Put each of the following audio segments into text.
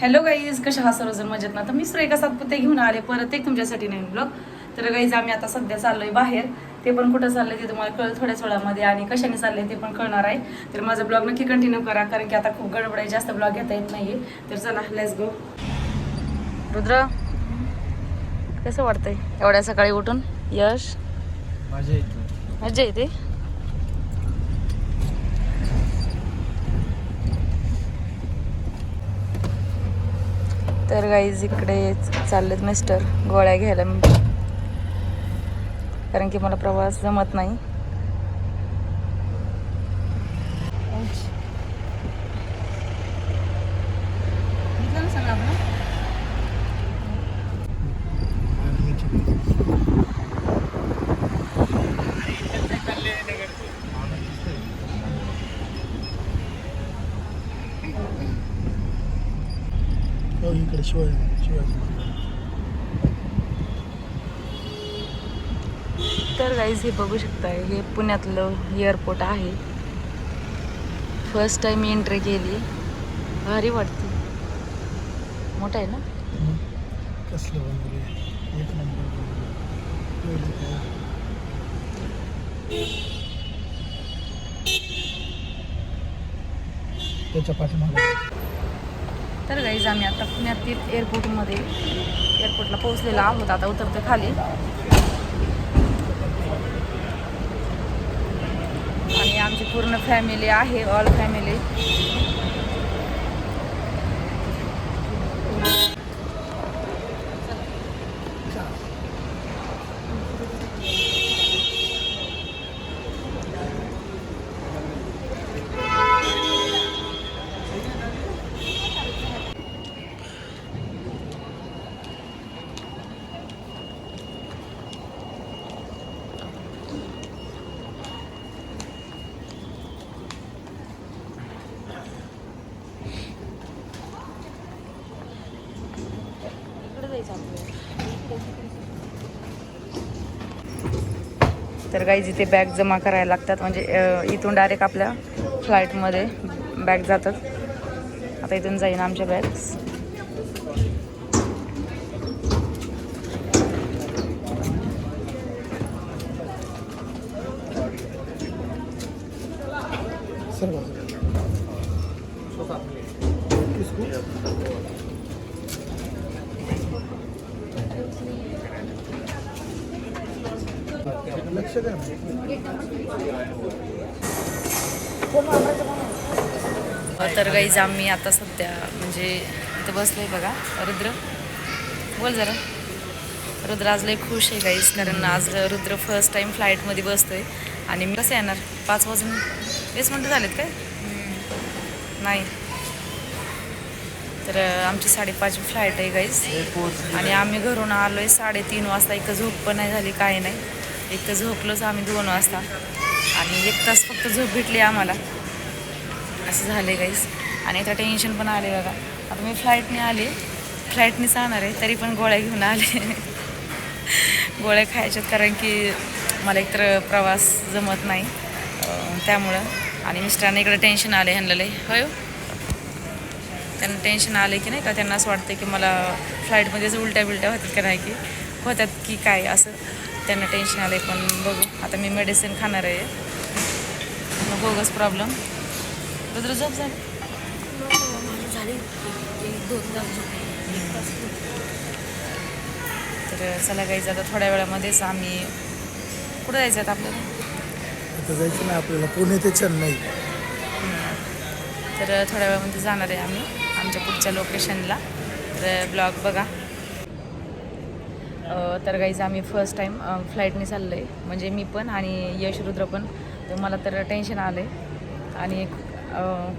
Hello guys कशा हा सर्वजण? मजेत ना? तर मी सुरेखा सातपुते घेऊन आले. परत एक तुमच्यासाठी नवीन ब्लॉग तर गाईज आम्ही आता सध्या चाललोय बाहेर. ते पण कुठं चाललंय ते तुम्हाला कळलं थोड्याच वेळामध्ये. आणि कशाने चाललंय ते पण कळणार आहे. तर माझा ब्लॉग नक्की कंटिन्यू करा कारण की आता खूप गडबड आहे. जास्त ब्लॉग घेता येत नाहीये. तर चला लेट्स गो रुद्र कसं वाटतंय एवढ्या सकाळी उठून? यश? माझ्या इथं मजा येते? तर गाईज इकडे चाललेत मिस्टर गोळ्या घ्यायला कारण की मला प्रवास जमत नाही. हो इकडे शिवाजी शिवाजी तर गाईज हे बघू शकताय हे पुण्यातलं एअरपोर्ट आहे. फर्स्ट टाइम एंट्री केली. भारी वाटते. मोठं आहे ना. कसलं वगैरे एक नंबर. त्याच्या पाठीमागे. तर गाईज आम्ही आता पुण्यातील एअरपोर्टमध्ये एअरपोर्टला पोहोचलेलो आहोत. आता उतरतो खाली. आणि आमची पूर्ण फॅमिली आहे ऑल फॅमिली तर काही जिथे बॅग जमा करायला लागतात. म्हणजे इथून डायरेक्ट आपल्या फ्लाईटमध्ये बॅग जातात. आता इथून जाईन आमच्या बॅग्स लक्ष द्या तर गाईज आम्ही आता सध्या म्हणजे इथं बसलोय बघा रुद्र. बोल जरा. रुद्र आज लय खुश आहे गाईज कारण आज रुद्र फर्स्ट टाइम फ्लाईटमध्ये बसतोय. आणि मी कसं येणार? पाच वाजून वीस मिनटं झालेत काय? नाही. तर आमची साडेपाच फ्लाईट आहे गाईज आणि आम्ही घरून आलो आहे साडेतीन वाजता. एक झोप पण नाही झाली काय नाही. एक तर झोपलोच आम्ही दोन वाजता. आणि एक तास फक्त झोप भेटली आम्हाला. असं झालं आहे काहीच आणि आता टेन्शन पण आले बघा. आता मी फ्लाईटने आले. फ्लाईटनेच जाणार आहे तरी पण गोळ्या घेऊन आले. गोळ्या खायच्यात कारण की मला एकतर प्रवास जमत नाही. त्यामुळं. आणि मिस्टरांना इकडं टेन्शन आले ह्यांना होय हो? त्यांना टेन्शन आले की नाही का? त्यांना असं वाटतं की मला फ्लाईटमध्येच उलट्या बिलट्या होतात का नाही की? होतात की काय? असं. त्यांना टेन्शन आलं आहे पण बघू. आता मी मेडिसिन खाणार आहे. मग बोगस प्रॉब्लेम रुद्र झोप झाली? तर चला गाईज आता थोड्या वेळामध्येच आम्ही कुठं जायचं आता आपल्याला? आता जायचं नाही आपल्याला. पुणे ते चेन्नई. तर थोड्या वेळामध्ये जाणार आहे आम्ही आमच्या पुढच्या लोकेशनला तर ब्लॉग बघा. तर गाईज आम्ही फर्स्ट टाईम फ्लाईटने चाललो आहे म्हणजे मी पण आणि यश रुद्र पण. तर मला तर टेन्शन आलं आहे आणि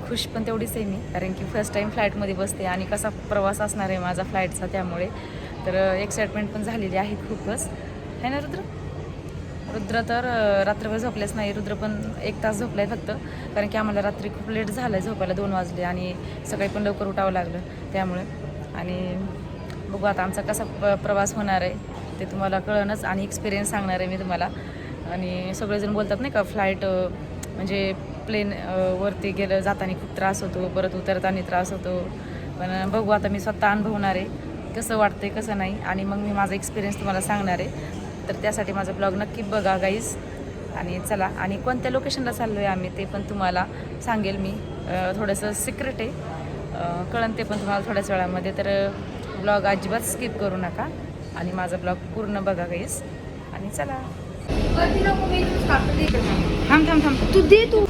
खुश पण तेवढीच आहे मी. कारण की फर्स्ट टाईम फ्लाईटमध्ये बसते आणि कसा प्रवास असणार आहे माझा फ्लाईटचा त्यामुळे. तर एक्साइटमेंट पण झालेली आहे खूपच. है ना रुद्र? रुद्र तर रात्रभर झोपलेच नाही. रुद्र पण एक तास झोपला आहे फक्त. कारण की आम्हाला रात्री खूप लेट झालं आहे झोपायला दोन वाजले आणि सकाळी पण लवकर उठावं लागलं त्यामुळे. आणि बघू आता आमचा कसा प प्रवास होणार आहे ते तुम्हाला कळणच आणि एक्सपिरियन्स सांगणार आहे मी तुम्हाला. आणि सगळेजण बोलतात नाही का फ्लाईट म्हणजे प्लेन वरती गेलं जाताना खूप त्रास होतो परत उतरताना त्रास होतो. पण बघू आता मी स्वतः अनुभवणार आहे कसं वाटतंय कसं नाही. आणि मग मी माझा एक्सपिरियन्स तुम्हाला सांगणार आहे. तर त्यासाठी माझा ब्लॉग नक्की बघा गाईज आणि चला आणि कोणत्या लोकेशनला चाललो आहे आम्ही ते पण तुम्हाला सांगेल मी. थोडंसं सिक्रेट आहे. कळण कळन ते पण तुम्हाला थोड्याच वेळामध्ये. तर ब्लॉग अजिबात स्किप करू नका आणि माझा ब्लॉग पूर्ण बघा गाईज आणि चला. थांब थांब थांब. तू दे तू.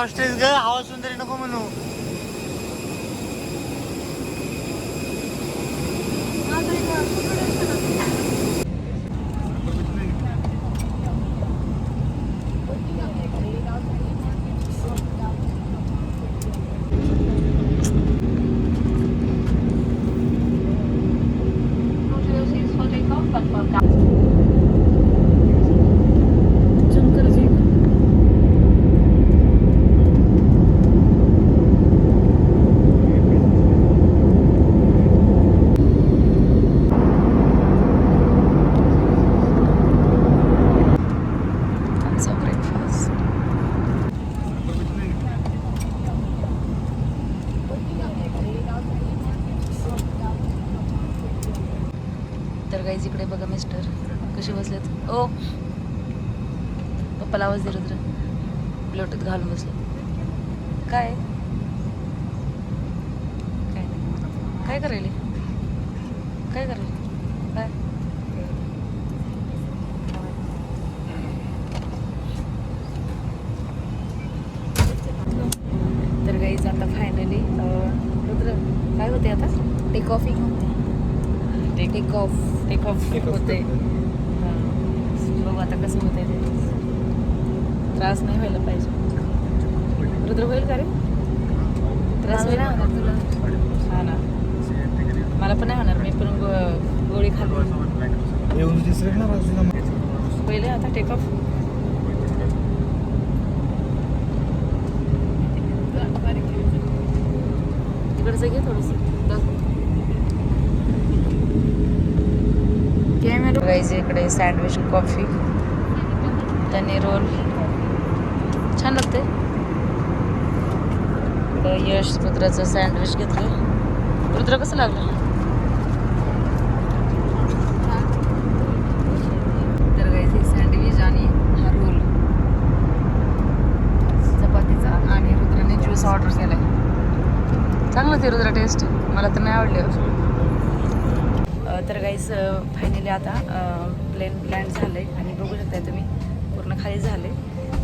एअर हॉस्टेस ग हवा सुंदरी नको म्हणू आमचा कसे बसलेत. ओ. पप्पाला आवाज दे रुद्र ब्लूटूथ घालून बसले. काय? काय? काय करायले? काय करायले? काय? तर गाईज आता फायनली रुद्र काय होते आता? Take off take off take off होते. बघू आता कसं होतंय ते? त्रास नाही व्हायला पाहिजे. रुद्र होईल का रे? त्रास होईल? ना तुला. हा ना. मला पण नाही होणार. मी पण गोळी खाल्ली. येऊन तिसरे ना बाजूला पहिले आता टेक ऑफ तिकडचं घे थोडंसं. इकडे सँडविच कॉफी त्याने रोल छान लागते यश रुद्राचं सँडविच घेतलं. रुद्र कसं लागलं? तर गाईज सँडविच आणि रोल चपातीचा आणि रुद्राने ज्यूस ऑर्डर केलाय. चांगलं ते रुद्रा टेस्ट मला तर नाही आवडले तर गाईज फायनली आता प्लेन लँड झालं आहे आणि बघू शकताय तुम्ही. पूर्ण खाली झाले.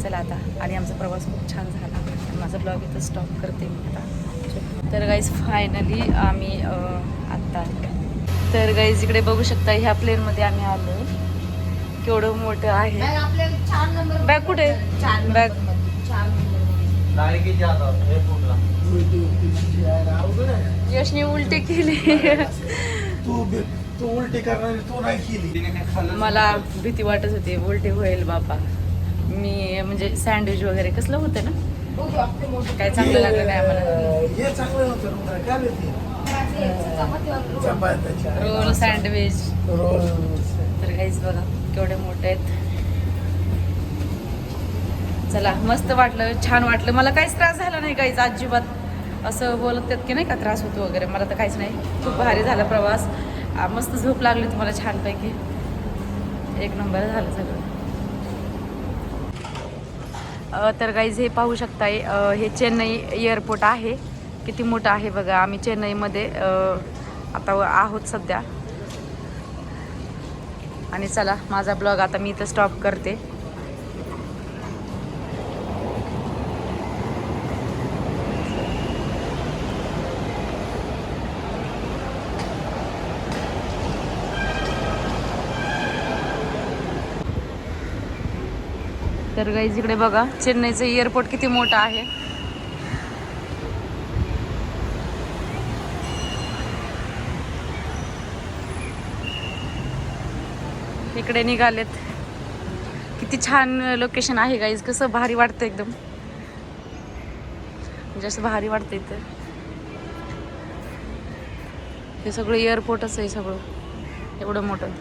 चला आता आणि आमचा प्रवास खूप छान झाला. माझा ब्लॉग इथं स्टॉप करते मी आता. तर गाईज फायनली आम्ही आत्ता तर गाईज इकडे बघू शकता ह्या प्लेनमध्ये आम्ही आलो. केवढं मोठं आहे. आपले चार नंबर बॅग कुठे? बॅग यशने उलटी केली. तू उलटी करणारी तू नाही केली. मला भीती वाटत होती उलटी होईल बाबा. मी म्हणजे सँडविच वगैरे कसलं होतं ना? काय चांगलं लागलं नाही आम्हाला. चांगलं होतं रोल सँडविच रोल तर काहीच बघा केवढे मोठे आहेत. चला मस्त वाटलं छान वाटलं. मला काहीच त्रास झाला नाही काहीच. अजिबात असं बोलत आहेत की नाही का त्रास होतो वगैरे. मला तर काहीच नाही. खूप भारी झाला प्रवास. मस्त झोप लागली तुम्हाला छानपैकी. एक नंबर झालं सगळं. तर गाईज हे पाहू शकताय हे चेन्नई एअरपोर्ट आहे. किती मोठं आहे बघा आम्ही चेन्नईमध्ये आता आहोत सध्या. आणि चला माझा ब्लॉग आता मी इथं स्टॉप करते. तर गाईज इकडे बघा चेन्नईचं एअरपोर्ट किती मोठं आहे. इकडे निघालेत. किती छान लोकेशन आहे गाईज कसं भारी वाटतं एकदम. म्हणजे असं भारी वाटतं इथं. हे सगळं एअरपोर्टच आहे सगळं. एवढं मोठं.